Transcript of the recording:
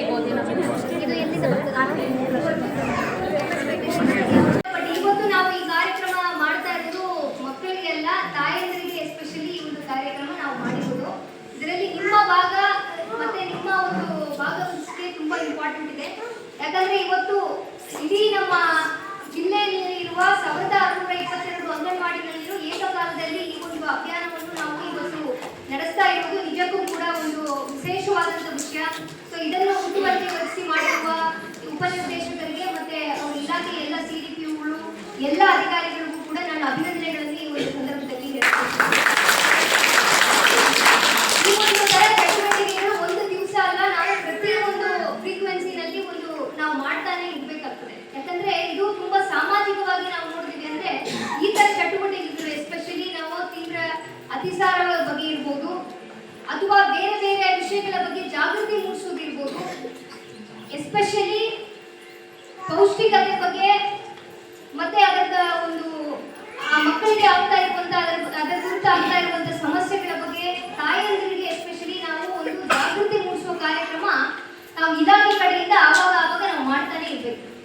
ಇಂಟೀರಿಯನ್ಸ್ ಇದು ಬಟ್ ಇವತ್ತು ನಾವು ಈ ಕಾರ್ಯಕ್ರಮ ಮಾಡ್ತಾ ಇರೋದು ಮಕ್ಕಳಿಗೆಲ್ಲ, ತಾಯಂದರಿಗೆ ಎಸ್ಪೆಷಲಿ ಈ ಕಾರ್ಯಕ್ರಮ ನಾವು ಮಾಡಿರೋದು. ಇದರಲ್ಲಿ ನಿಮ್ಮ ಭಾಗ ಮತ್ತೆ ನಿಮ್ಮ ಒಂದು ಭಾಗವಹಿಸಿಕೆ ತುಂಬಾ ಇಂಪಾರ್ಟೆಂಟ್ ಇದೆ. ಯಾಕಂದ್ರೆ ಇವತ್ತು ಇಡೀ ನಮ್ಮ ಉಪನಿರ್ದೇಶಕರಿಗೆ ಮತ್ತೆ ಅವ್ರ ಇಲಾಖೆ ಎಲ್ಲ ಸಿ ಡಿ ಪಿಗಳು ಎಲ್ಲ ಅಧಿಕಾರಿಗಳಿಗೂ ಕೂಡ ನಾನು ಅಭಿನಂದನೆಗಳಲ್ಲಿ ಈ ಒಂದು ಸಂದರ್ಭದಲ್ಲಿ ಹೇಳ್ತೀನಿ ಈ ಒಂದು ತರ ಚಟುವಟಿಕೆಗಳು ಒಂದು ದಿವಸ ಅಲ್ಲ ನಾವು ಪ್ರತಿಯೊಂದು ಫ್ರೀಕ್ವೆನ್ಸಿನಲ್ಲಿ ಒಂದು ನಾವು ಮಾಡ್ತಾನೆ ಇರ್ಬೇಕಾಗ್ತದೆ ಯಾಕಂದ್ರೆ ಇದು ತುಂಬಾ ಸಾಮಾಜಿಕವಾಗಿ ನಾವು ನೋಡಿದ್ವಿ ಅಂದ್ರೆ ಈ ತರ ಚಟುವಟಿಕೆಗಳು ಎಸ್ಪೆಷಲಿ ನಾವು ತೀವ್ರ ಅತಿಸಾರಗಳ ಬಗ್ಗೆ ಇರ್ಬೋದು ಅಥವಾ ಬೇರೆ ಬೇರೆ ವಿಷಯಗಳ ಬಗ್ಗೆ ಜಾಗೃತಿ ಮೂಡಿಸೋದಿರ್ಬೋದು ಎಸ್ಪೆಷಲಿ ಪೌಷ್ಟಿಕತೆ ಬಗ್ಗೆ ಮತ್ತೆ ಅದರ ಒಂದು, ಆ ಮಕ್ಕಳಿಗೆ ಆಗ್ತಾ ಇರುವಂತ, ಅದರ ಅದರ ಕುರಿತು ಆಗ್ತಾ ಇರುವಂತ ಸಮಸ್ಯೆಗಳ ಬಗ್ಗೆ ತಾಯಂದಿರಿಗೆ ಎಸ್ಪೆಷಲಿ ನಾವು ಒಂದು ಜಾಗೃತಿ ಮೂಡಿಸುವ ಕಾರ್ಯಕ್ರಮ ನಾವು ಇಲಾಖೆ ಕಡೆಯಿಂದ ಆವಾಗ ಆವಾಗ ನಾವು ಮಾಡ್ತಾನೆ ಇರ್ಬೇಕು.